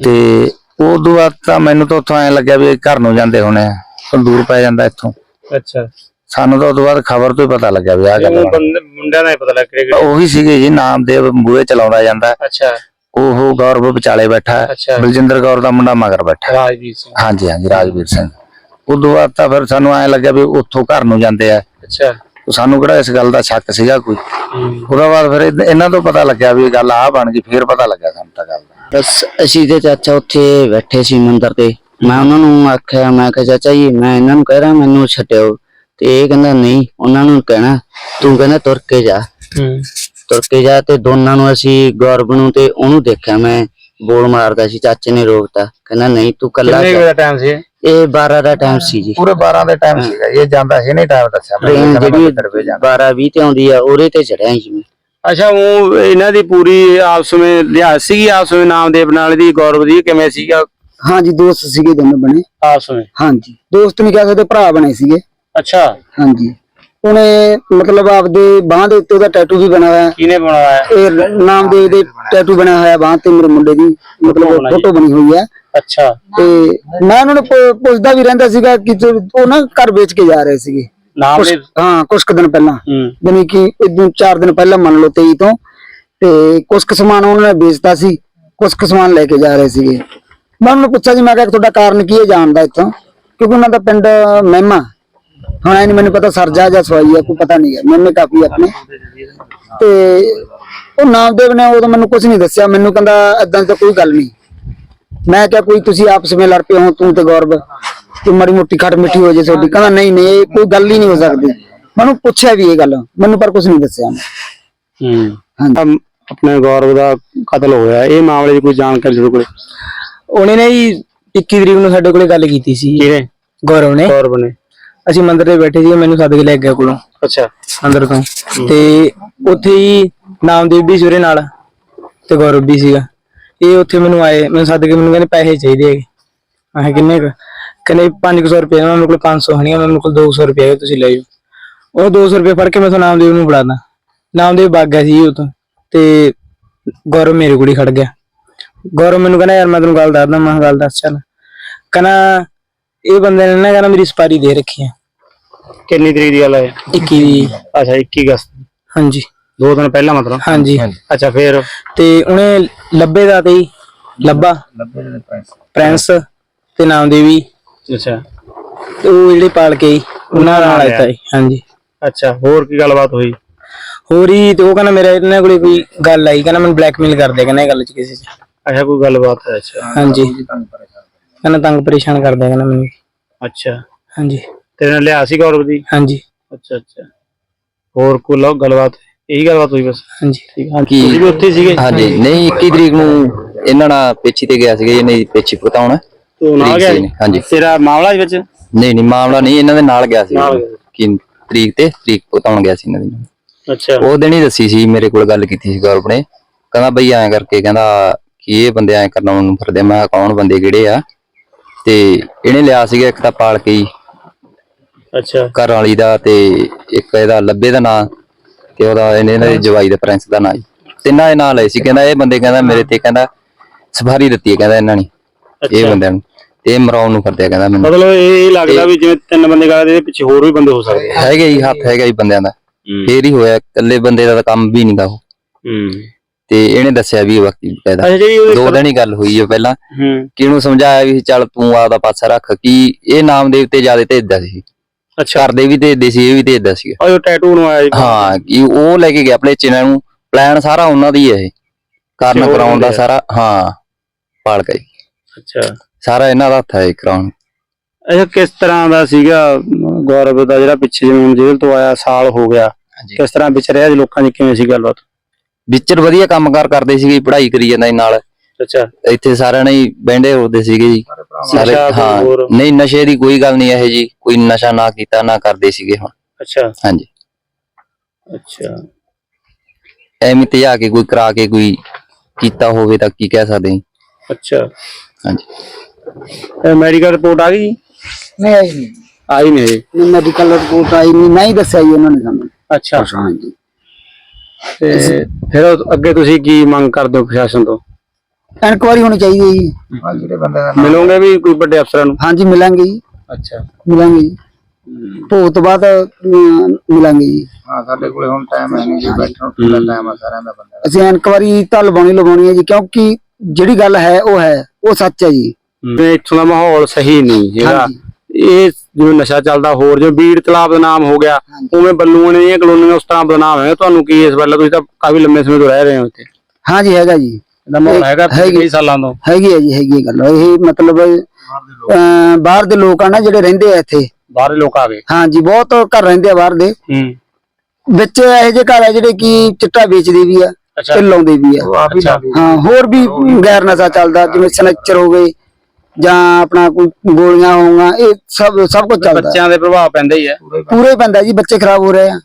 E: ਤੇ ਉਦੋਂ ਬਾਅਦ ਤਾਂ ਮੈਨੂੰ ਤਾਂ ਉੱਥੋਂ ਐਂ ਲੱਗਿਆ ਵੀ ਘਰ ਨੂੰ ਜਾਂਦੇ ਹੋਣੇ ਆ ਦੂਰ ਪੈ ਜਾਂਦਾ ਇੱਥੋਂ।
A: ਅੱਛਾ।
E: ਸਾਨੂੰ ਤਾਂ ਉਦੋਂ ਬਾਅਦ ਖਬਰ ਤੋਂ ਹੀ ਪਤਾ ਲੱਗਿਆ ਵੀ ਆਹ ਗੱਲ
A: ਉਹ
E: ਵਾ।
A: ਬੰਦੇ ਮੁੰਡਿਆਂ ਦਾ ਹੀ ਪਤਾ ਲੱਗ ਕਿਹੜੇ ਕਿਹੜੇ
E: ਉਹੀ ਸੀਗੇ ਜੀ ਨਾਮਦੇਵ ਬੂਹੇ ਚਲਾਉਂਦਾ ਜਾਂਦਾ।
A: ਅੱਛਾ।
E: ਉਹ ਗੌਰਵ ਵਿਚਾਲੇ ਬੈਠਾ
A: ਅੱਛਾ।
E: ਬਲਜਿੰਦਰ ਕੌਰ ਦਾ ਮੁੰਡਾ ਮਗਰ ਬੈਠਾ
A: ਰਾਜਵੀਰ ਸਿੰਘ।
E: ਹਾਂਜੀ ਹਾਂਜੀ ਰਾਜਵੀਰ ਸਿੰਘ। ਉਦੋਂ ਬਾਅਦ ਤਾਂ ਫਿਰ ਸਾਨੂੰ ਐਂ ਲੱਗਿਆ ਵੀ ਉੱਥੋਂ ਘਰ ਨੂੰ ਜਾਂਦੇ ਆ।
A: ਅੱਛਾ।
E: ਸਾਨੂੰ ਕਿਹੜਾ ਇਸ ਗੱਲ ਦਾ ਸ਼ੱਕ ਸੀਗਾ ਕੋਈ?
A: ਹੂੰ।
E: ਉਹਦਾ ਬਾਅਦ ਫਿਰ ਇਹ- ਇਹਨਾਂ ਤੋਂ ਪਤਾ ਲੱਗਿਆ ਵੀ ਇਹ ਗੱਲ ਆਹ ਬਣ ਗਈ ਫਿਰ ਪਤਾ ਲੱਗਾ ਸਾਨੂੰ ਤਾਂ ਗੱਲ ਦਾ।
F: ਬਸ ਅਸੀਂ ਤੇ ਚਾਚਾ ਉੱਥੇ ਬੈਠੇ ਸੀ ਮੰਦਰ ਤੇ। ਮੈਂ ਉਹਨਾਂ ਨੂੰ ਆਖਿਆ ਮੈਂ ਕਿਹਾ ਚਾਚਾ ਜੀ ਮੈਂ ਇਹਨਾਂ ਨੂੰ ਕਹਿ ਰਿਹਾ ਮੈਨੂੰ ਛੱਡਿਓ। ਤੇ ਇਹ ਕਹਿੰਦਾ ਨਹੀਂ ਉਹਨਾਂ ਨੂੰ ਕਹਿਣਾ ਤੂੰ ਕਹਿੰਦਾ ਤੁਰ ਕੇ ਜਾ।
A: ਹੂੰ।
F: ਤੁਰ ਕੇ ਜਾ ਤੇ ਦੋਨਾਂ ਨੂੰ ਅਸੀਂ ਗੌਰਵ ਨੂੰ ਤੇ ਉਹਨੂੰ ਦੇਖਿਆ ਮੈਂ ਬੋਲ ਮਾਰਦਾ ਸੀ ਚਾਚੇ ਨੇ ਰੋਕਤਾ। ਕਹਿੰਦਾ ਨਹੀਂ ਤੂੰ ਕੱਲਾ
A: ਕਿੰਨੇ ਕੁ
F: ਜਾ
A: ਦਾ ਟਾਈਮ ਸੀ ਇਹ?
F: ਇਹ 12 ਦਾ ਟਾਈਮ ਸੀ ਜੀ।
E: ਪੂਰੇ 12 ਦੇ ਟਾਈਮ ਸੀਗਾ ਇਹ ਜਾਂਦਾ ਸੀ ਨਹੀਂ ਟਾਈਮ ਦੱਸਿਆ
F: ਟ੍ਰੇਨ ਜਿਹੜੀ
E: ਗਿੱਦੜਵੇ ਜਾਣਾ
F: 12 20 ਤੇ ਆਉਂਦੀ ਆ ਉਹਦੇ ਤੇ ਚੜਿਆ ਸੀ ਮੈਂ।
A: ਅੱਛਾ ਉਹ ਇਹਨਾਂ ਦੀ ਪੂਰੀ ਆਪਸ ਵਿੱਚ ਲਿਹਾਜ਼ ਸੀਗੀ ਆਪਸ ਵਿੱਚ ਨਾਮਦੇਵ ਨਾਲ ਦੀ ਗੌਰਵ ਦੀ ਕਿਵੇਂ ਸੀਗਾ?
C: ਹਾਂਜੀ ਦੋਸਤ ਸੀਗੇ ਦੋਨੋਂ ਬਣੇ।
A: ਆਪਸ ਵਿੱਚ।
C: ਹਾਂਜੀ ਦੋਸਤ ਨਹੀਂ ਕਹਿ ਸਕਦੇ ਭਰਾ ਬਣੇ ਸੀਗੇ।
A: ਅੱਛਾ।
C: ਹਾਂਜੀ। ਉਹਨੇ ਮਤਲਬ ਆਪਦੇ ਬਾਹ ਦੇ ਉੱਤੇ ਉਹਦਾ ਟੈਟੂ ਵੀ ਬਣਿਆ ਹੋਇਆ।
A: ਕਿਹਨੇ ਬਣਾਇਆ? ਹੈ?
C: ਇਹ ਨਾਮਦੇਵ ਦੇ ਟੈਟੂ ਬਣਿਆ ਹੋਇਆ ਬਾਹ ਤੇ ਮੇਰੇ ਮੁੰਡੇ ਦੀ। ਮਤਲਬ ਫੋਟੋ ਬਣੀ ਹੋਈ ਹੈ।
A: ਅੱਛਾ।
C: ਤੇ ਮੈਂ ਉਹਨਾਂ ਨੂੰ ਪੁ- ਪੁੱਛਦਾ ਵੀ ਰਹਿੰਦਾ ਸੀਗਾ ਕਿ ਜੋ- ਉਹ ਨਾ ਘਰ ਵੇਚ ਕੇ ਜਾ ਰਹੇ ਸੀਗੇ।
A: ਨਾਮਦੇਵ
C: ਕੁਛ- ਹਾਂ ਕੁਝ ਕੁ ਦਿਨ ਪਹਿਲਾਂ।
A: ਹੂੰ।
C: ਯਾਨੀ ਕਿ ਇਦੋਂ 4 ਦਿਨ ਪਹਿਲਾਂ ਮੰਨ ਲਓ 23 ਤੋਂ। ਤੇ ਕੁਝ ਕੁ ਸਮਾਨ ਉਹਨਾਂ ਨੇ ਵੇਚਤਾ ਸੀ। ਕੁਝ ਕੁ ਸਮਾਨ ਲੈ ਕੇ ਜਾ ਰਹੇ ਸੀਗੇ। ਮੈਂ ਉਹਨਾਂ ਨੂੰ ਪੁੱਛਿਆ ਜੀ ਮੈਂ ਕਿਹਾ ਤੁਹਾਡਾ ਕਾਰਨ ਕੀ ਹੈ ਜਾਣ ਦਾ ਇੱਥੋਂ? ਕਿਉਂਕਿ ਉਹਨਾਂ ਦਾ ਪਿੰਡ ਮਹਿਮਾ। ਹੁਣ ਐ ਨਹੀਂ ਮੈਨੂੰ ਪਤਾ ਸਰਜਾ ਜਾਂ ਸਵਾਈ ਹੈ ਕੋਈ ਪਤਾ ਨਹੀਂ ਹੈ ਮਹਿਮੇ ਕਾਫੀ ਆਪਣੇ। ਤੇ ਉਹ ਨਾਮਦੇਵ ਨੇ ਉਦੋਂ ਮੈਨੂੰ ਕੁਝ ਨਹੀਂ ਦੱਸਿਆ। ਮੈਨੂੰ ਕਹਿੰਦਾ ਏਦਾਂ ਦੀ ਤਾਂ ਕੋਈ ਗੱਲ ਨਹੀਂ ਮੈਂ ਕਿਹਾ ਕੋਈ ਤੁਸੀਂ ਆਪਸ ਵਿੱਚ ਲੜ ਪਏ ਹੋ ਤੂੰ ਤੇ ਗੌਰਵ। ਕਿ ਮਾੜੀ ਮੋਟੀ ਖੱਟ ਮਿੱਠੀ ਹੋ ਜੇ ਤੁਹਾਡੀ। ਕਹਿੰਦਾ ਨਹੀਂ ਨਹੀਂ ਇਹ ਕੋਈ ਗੱਲ ਹੀ ਨਹੀਂ ਹੋ ਸਕਦੀ। ਮੈਨੂੰ ਪੁੱਛਿਆ ਵੀ ਇਹ ਗੱਲ। ਮੈਨੂੰ ਪਰ ਕੁਝ ਨਹੀਂ ਦੱਸਿਆ।
A: ਹੂੰ।
C: ਹਾਂਜੀ।
A: ਆਪਣੇ ਗੌਰਵ ਦਾ ਕਤਲ ਹੋਇਆ। ਇਹ ਮਾਮਲੇ 'ਚ ਕੋਈ ਜਾਣਕਾਰੀ ਤੁਹਾਡੇ ਕੋਲ?
G: ਉਹਨੇ ਨਾ ਜੀ 21 ਤਰੀਕ ਨੂੰ ਸਾਡੇ ਕੋਲੇ ਗੱਲ ਕੀਤੀ ਸੀ।
A: ਕਿਹਨੇ?
G: ਗੌਰਵ ਨੇ।
A: ਗੌਰਵ ਨੇ।
G: ਅਸੀਂ ਮੰਦਰ ਤੇ ਬੈਠੇ ਸੀ ਮੈਨੂੰ ਸੱਦ ਕੇ ਲੈ ਗਿਆ ਕੋਲੋਂ।
A: ਅੱਛਾ।
G: ਅੰਦਰ ਤੋਂ। ਤੇ ਉੱਥੇ ਹੀ ਨਾਮਦੇਵ ਵੀ ਸੀ ਉਹਦੇ ਨਾਲ ਤੇ ਗੌਰਵ ਵੀ ਸੀਗਾ। ਇਹ ਉੱਥੇ ਮੈਨੂੰ ਆਏ ਮੈਨੂੰ ਸੱਦ ਕੇ ਮੈਨੂੰ ਕਹਿੰਦੇ ਪੈਸੇ ਚਾਹੀਦੇ ਹੈਗੇ। ਮੈਂ ਕਿਹਾ ਕਿੰਨੇ ਕੁ? ਕਹਿੰਦੇ 500 ਰੁਪਏ। ਉਹਨਾਂ ਕੋਲ 500 ਹਣੀਆਂ ਮੇਰੇ ਕੋਲ 200 ਰੁਪਏ ਹੈ ਤੁਸੀਂ ਲੈ ਜਾਓ। ਉਹ 200 ਰੁਪਏ ਫੜ ਕੇ ਮੈਂ ਤਾਂ ਨਾਮਦੇਵ ਨੂੰ ਫੜਾਦਾ ਨਾਮਦੇਵ ਭੱਗ ਗਿਆ ਸੀ ਉਤੋਂ ਤੇ ਗੌਰਵ ਮੇਰੇ ਕੋਲ ਹੀ ਖੜ ਗਿਆ। ਗੌਰਵ ਮੈਨੂੰ ਕਹਿੰਦਾ ਯਾਰ ਮੈਂ ਤੈਨੂੰ ਗੱਲ ਦੱਸਦਾ ਮੈਂ ਕਿਹਾ ਗੱਲ ਦੱਸ ਚੱਲ। ਕਹਿੰਦਾ ਇਹ ਬੰਦੇ ਨੇ ਨਾ ਕਹਿੰਦਾ ਮੇਰੀ ਸਪਾਰੀ ਦੇ ਰੱਖੀ ਆ।
A: ਕਿੰਨੀ ਤਰੀਕ ਦੀ ਗੱਲ ਹੈ?
G: 21 ਦੀ।
A: ਅੱਛਾ 21 ਅਗਸਤ।
G: ਹਾਂਜੀ।
A: ਦੋ ਦਿਨ ਪਹਿਲਾਂ ਮਤਲਬ?
G: ਹਾਂਜੀ।
A: ਅੱਛਾ ਫੇਰ?
G: ਤੇ ਉਹਨੇ ਲੱਭੇ ਦਾ ਤੇ ਹੀ? ਲੱਭਾ? ਪ੍ਰਿੰਸ ਤੇ ਨਾਮਦੇਵੀ।
A: ਅੱਛਾ।
G: ਤੇ ਉਹ ਜਿਹੜੇ ਪਾਲ ਕੇ ਉਹਨਾਂ ਨਾਲ ਆਇਆ। ਸੀ ਹਾਂਜੀ।
A: ਅੱਛਾ ਹੋਰ ਕੀ ਗੱਲਬਾਤ ਹੋਈ?
G: ਹੋਰ ਹੀ ਤੇ ਉਹ ਕਹਿੰਦਾ ਮੇਰੇ ਇਹਨਾਂ ਕੋਲੇ ਕੋਈ ਗੱਲ ਆਈ ਕਹਿੰਦਾ ਮੈਨੂੰ ਬਲੈਕਮੇਲ ਕਰਦੇ ਕਹਿੰਦਾ ਇਹ ਗੱਲ ਚ ਕਿਸੇ ਚ।
A: ਅੱਛਾ ਕੋਈ ਗੱਲਬਾਤ ਹੈ ਅੱਛਾ
G: ਹਾਂਜੀ। ਕਹਿੰਦਾ ਤੰਗ ਪਰੇਸ਼ਾਨ ਕਰਦੇ ਕਹਿੰਦਾ ਮੈਨੂੰ।
A: ਅੱਛਾ।
G: ਹਾਂਜੀ।
A: ਤੇਰੇ ਨਾਲ ਲਿਆ ਸੀ ਗੌਰਵ ਦੀ?
G: ਹਾਂਜੀ।
A: ਅੱਛਾ ਅੱਛਾ। ਹੋਰ ਕੋਈ ਲੋ ਗੱਲਬਾਤ ਇਹੀ ਗੱਲਬਾਤ ਹੋਈ ਬਸ?
G: ਹਾਂਜੀ।
A: ਠੀਕ ਹਾਂ ਤੁਸੀਂ ਵੀ ਉੱਥੇ ਹੀ ਸੀਗੇ?
H: ਹਾਂਜੀ। ਨਹੀਂ 21 ਤਰੀਕ ਨੂੰ ਇਹਨਾਂ ਨਾਲ ਪੇਚੀ ਤੇ ਗਿਆ ਸੀਗਾ ਇਹਨੇ ਪੇਚੀ ਪਤਾਉਣ।
A: ਤੂੰ ਨਾਲ ਗਿਆ ਸੀ?
H: ਹਾਂਜੀ।
A: ਤੇਰਾ ਮਾਮਲਾ ਵਿੱਚ?
H: ਨਹੀਂ ਨਹੀਂ ਮਾਮਲਾ ਨਹੀਂ ਇਹਨਾਂ ਦੇ ਨਾਲ ਗਿਆ ਸੀ। ਕਿ ਤਰੀਕ ਤੇ ਤਰੀਕ ਪਤਾਉਣ ਗਿਆ ਸੀ ਇਹਨਾਂ ਦੀ
A: ਅੱਛਾ।
H: ਉਹ ਦਿਨ ਹੀ ਦੱਸੀ ਸੀ ਮੇਰੇ ਕੋਲ ਗੱਲ ਕੀਤੀ ਸੀ ਗੌਰਵ ਨੇ। ਕਹਿੰਦਾ ਬਈ ਐਂ ਕਰਕੇ ਕਹਿੰਦਾ ਕਿ ਇਹ ਬੰਦੇ ਐਂ ਕਰਨ ਨੂੰ ਫਿਰਦੇ। ਮੈਂ ਕੌਣ ਬੰਦੇ ਕਿਹੜੇ ਆ? ਤੇ ਇਹਨੇ ਲਿਆ ਸੀਗਾ ਇੱਕ ਤਾਂ ਪਾਲ ਕੇ
A: ਅੱਛਾ।
H: ਘਰ ਵਾਲੀ ਦਾ ਤੇ ਇੱਕ ਇਹਦਾ ਲੱਭੇ ਦਾ ਨਾਂ ਤੇ ਉਹਦਾ ਇਹਨੇ ਇਹਨਾਂ ਦੇ ਜਵਾਈ ਦਾ ਪ੍ਰਿੰਸ ਦਾ ਨਾਂ ਜੀ। ਤਿੰਨਾਂ ਦੇ ਨਾਂ ਲਏ ਸੀ। ਕਹਿੰਦਾ ਇਹ ਬੰਦੇ ਕਹਿੰਦਾ ਮੇਰੇ ਤੇ ਕਹਿੰਦਾ ਸਫਾਰੀ ਦਿੱਤੀ ਹੈ ਕਹਿੰਦਾ ਇਹਨਾਂ ਨੇ। ਇਹ। ਬੰਦਿਆਂ ਨੂੰ। ਤੇ ਇਹ ਮਰਾਉਣ ਨੂੰ ਫਿਰਦੇ ਆ ਕਹਿੰਦਾ ਮੈਨੂੰ।
A: ਮਤਲਬ ਇਹ ਇਹ ਲੱਗਦਾ ਵੀ ਜਿਵੇਂ ਤਿੰਨ ਬੰਦੇ ਕਰਦੇ ਇਹਦੇ ਪਿੱਛੇ ਹੋਰ ਵੀ ਬੰਦੇ ਹੋ ਸਕਦੇ ਆ।
H: ਹੈਗੇ ਹੀ ਹੱਥ ਹੈਗਾ ਹੀ ਬੰਦਿਆਂ ਦਾ। ਫੇਰ ਹੀ ਹੋਇਆ ਇਕੱਲੇ ਬੰਦੇ ਦਾ ਤਾਂ ਕੰਮ ਵੀ ਨਹੀਂਗਾ ਉਹ।
A: ਹੂੰ।
H: ਤੇ ਇਹਨੇ ਦੱਸਿਆ ਵੀ
A: ਜਿਹੜੀ ਉਹਦੇ
H: ਦੋ ਦਿਨ ਹੀ ਗੱਲ ਹੋਈ ਹੈ ਪਹਿਲਾਂ। ਕਿ ਇਹਨੂੰ ਸਮਝਾਇਆ ਵੀ ਚੱਲ ਤੂੰ ਆਪਦਾ ਪਾਸਾ ਰੱਖ। ਕਿ ਇਹ ਨਾਮਦੇਵ ਤੇ ਜ਼ਿਆਦਾ ਭੇਜਦਾ ਸੀ।
A: ਅੱਛਾ।
H: ਘਰ ਦੇ ਵੀ ਭੇਜਦੇ ਸੀ ਇਹ ਵੀ ਭੇਜਦਾ ਸੀ
A: ਉਹ ਜੋ ਟੈਟੂ ਬਣਵਾਇਆ ਜੀ
H: ਹਾਂ ਕਿ ਉਹ ਲੈ ਕੇ ਗਿਆ ਆਪਣੇ ਚਿਨਾਂ ਨੂੰ। ਪਲਾਨ ਸਾਰਾ ਉਹਨਾਂ ਦੀ ਹੈ ਇਹ।
A: ਅੱਛਾ,
H: ਕਰਨ ਕਰਾਉਣ ਦਾ
A: ਆ।
H: ਸਾਰਾ ਹਾਂ ਪਾਲ ਕੇ
A: ਅੱਛਾ।
H: ਸਾਰਾ ਇਹਨਾਂ ਦਾ ਹੱਥ ਹੈ ਇਹ ਕਰਾਉਣ।
A: ਅੱਛਾ ਕਿਸ ਤਰ੍ਹਾਂ ਦਾ ਸੀਗਾ ਅਮ, ਗੌਰਵ ਦਾ ਜਿਹੜਾ ਪਿੱਛੇ ਜਿਵੇਂ ਹੁਣ ਜੇਲ੍ਹ ਤੋਂ ਆਇਆ ਸਾਲ ਹੋ ਗਿਆ। ਕਿਸ ਤਰ੍ਹਾਂ ਵਿਚਰਿਆ ਜੀ ਲੋਕਾਂ ਦੀ ਕਿਵੇਂ ਸੀ ਗੱਲਬਾਤ?
H: ਵਿਚਰ ਵਧੀਆ ਕੰਮਕਾਰ ਕਰਦੇ ਸੀਗੇ ਪੜ੍ਹਾਈ ਕਰੀ ਜਾਂਦਾ ਸੀ ਨਾਲ।
A: ਅੱਛਾ।
H: ਇੱਥੇ ਸਾਰਿਆਂ ਨੇ ਹੀ ਬੈਂਡੇ ਹੁੰਦੇ ਸੀਗੇ ਜੀ। ਸਾਰੇ
A: ਨਸ਼ਾ ਕੋਈ
H: ਹਾਂ
A: ਹੋਰ?
H: ਨਹੀਂ ਨਸ਼ੇ ਦੀ ਕੋਈ ਗੱਲ ਨਹੀਂ ਇਹ ਜੀ ਕੋਈ ਨਸ਼ਾ ਨਾ ਕੀਤਾ ਨਾ ਕਰਦੇ ਸੀਗੇ ਹੁਣ।
A: ਅੱਛਾ।
H: ਹਾਂਜੀ।
A: ਅੱਛਾ।
H: ਐਵੇਂ ਤੇ ਆ ਕੇ ਕੋਈ ਕਰਾ ਕੇ ਕੋਈ ਕੀਤਾ ਹੋਵੇ ਤਾਂ ਕੀ ਕਹਿ ਸਕਦੇ ਹਾਂ
A: ਅੱਛਾ।
H: ਹਾਂਜੀ।
A: ਇਹ ਮੈਡੀਕਲ ਰਿਪੋਰਟ ਆ ਗਈ ਜੀ?
C: ਨਹੀਂ ਆਈ ਨਹੀਂ।
A: ਆਈ ਨਹੀਂ ਹਜੇ।
C: ਮੈਡੀਕਲ ਰਿਪੋਰਟ ਆਈ ਨਹੀਂ ਨਹੀਂ ਦੱਸਿਆ ਜੀ ਉਹਨਾਂ ਨੇ ਸਾਨੂੰ।
A: ਅੱਛਾ।
C: ਹਾਂਜੀ।
A: ਤੇ ਫਿਰ ਉਹ ਅੱਗੇ ਤੁਸੀਂ ਕੀ ਮੰਗ ਕਰਦੇ ਹੋ ਪ੍ਰਸ਼ਾਸਨ ਤੋਂ?
C: ਇਨਕੁਆਰੀ ਹੋਣੀ ਚਾਹੀਦੀ ਹੈ ਜੀ।
A: ਮਿਲੋਗੇ ਵੀ ਕੋਈ ਵੱਡੇ ਅਫਸਰਾਂ ਨੂੰ?
C: ਹਾਂਜੀ ਮਿਲਾਂਗੇ ਜੀ।
A: ਅੱਛਾ।
C: ਮਿਲਾਂਗੇ ਜੀ। ਭੋਗ ਤੋਂ ਬਾਅਦ ਅਮ, ਮਿਲਾਂਗੇ ਜੀ।
D: ਹਾਂ ਸਾਡੇ ਕੋਲੇ ਹੁਣ ਟਾਈਮ ਹੈ ਨਹੀਂ ਜੀ ਬੈਠਣ ਦਾ ਟਾਈਮ ਆ ਸਾਰਿਆਂ ਦਾ ਬੰਦਾ
C: ਅਸੀਂ ਇਨਕੁਆਰੀ ਤਾਂ ਲਵਾਉਣੀ ਲਵਾਉਣੀ ਹੈ ਜੀ ਕਿਉਂਕਿ ਜਿਹੜੀ ਗੱਲ ਹੈ ਉਹ ਹੈ ਉਹ ਸੱਚ ਹੈ ਜੀ।
A: ਜਿਵੇਂ ਇੱਥੋਂ ਦਾ ਮਾਹੌਲ ਸਹੀ ਨਹੀਂ ਹੈਗਾ
C: ਹਾਂਜੀ।
A: ਇਹ ਜਿਵੇਂ ਨਸ਼ਾ ਚੱਲਦਾ ਹੋਰ ਜਿਵੇਂ ਬੀੜ ਤਲਾਬ ਦਾ ਨਾਮ ਹੋ ਗਿਆ ਉਵੇਂ ਬੱਲੂਆਂ ਨੇ ਇਹ ਕਲੋਨੀਆਂ ਉਸ ਤਰ੍ਹਾਂ ਬਦਨਾਮ ਹੈ। ਤੁਹਾਨੂੰ ਕੀ ਇਸ ਵੱਲ ਤੁਸੀਂ ਤਾਂ ਕਾਫੀ ਲੰਮੇ ਸਮੇਂ ਤੋਂ ਰਹਿ ਰਹੇ ਹੋ ਇੱਥੇ।
C: ਹਾਂਜੀ ਹੈਗਾ ਜੀ।
A: ਇਹਦਾ ਮਾਹੌਲ ਹੈਗਾ ਪਿਛਲੇ
C: ਹੈਗੀ।
A: ਕਈ ਸਾਲਾਂ ਤੋਂ।
C: ਹੈਗੀ ਹੈ ਜੀ ਹੈਗੀ ਹੈ ਗੱਲ। ਇਹ ਮਤਲਬ ਅਮ, ਬਾਹਰ ਦੇ ਲੋਕ ਆ ਨਾ ਜਿਹੜੇ ਰਹਿੰਦੇ ਆ ਇੱਥੇ।
A: ਬਾਹਰਲੇ ਲੋਕ ਆ ਗਏ।
C: ਹਾਂਜੀ ਬਹੁਤ ਘਰ ਰਹਿੰਦੇ ਆ ਬਾਹਰ ਦੇ।
A: ਹੂੰ।
C: ਵਿੱਚ ਇਹੋ ਜਿਹੇ ਘਰ ਆ ਜਿਹੜੇ ਕਿ ਚਿੱਟਾ ਵੇਚਦੇ ਵੀ ਆ
A: ਅੱਛਾ।
C: ਤੇ ਲਾਉਂਦੇ ਵੀ ਆ। ਹਾਂ ਹੋਰ ਵੀ ਗੈਰ ਨਸ਼ਾ ਚੱਲਦਾ ਜਿਵੇਂ ਸਨੈਚਰ ਹੋ ਗਏ ਜਾਂ ਆਪਣਾ ਕੋਈ ਗੋਲੀਆਂ ਹੋਊਗਾ ਇਹ ਸਭ ਸਭ ਕੁਝ ਚੱਲਦਾ।
A: ਬੱਚਿਆਂ ਦੇ ਪ੍ਰਭਾਵ ਪੈਂਦਾ ਹੀ ਹੈ
C: ਪੂਰੇ ਪੈਂਦਾ ਜੀ ਬੱਚੇ ਖਰਾਬ ਹੋ ਰਹੇ ਆ।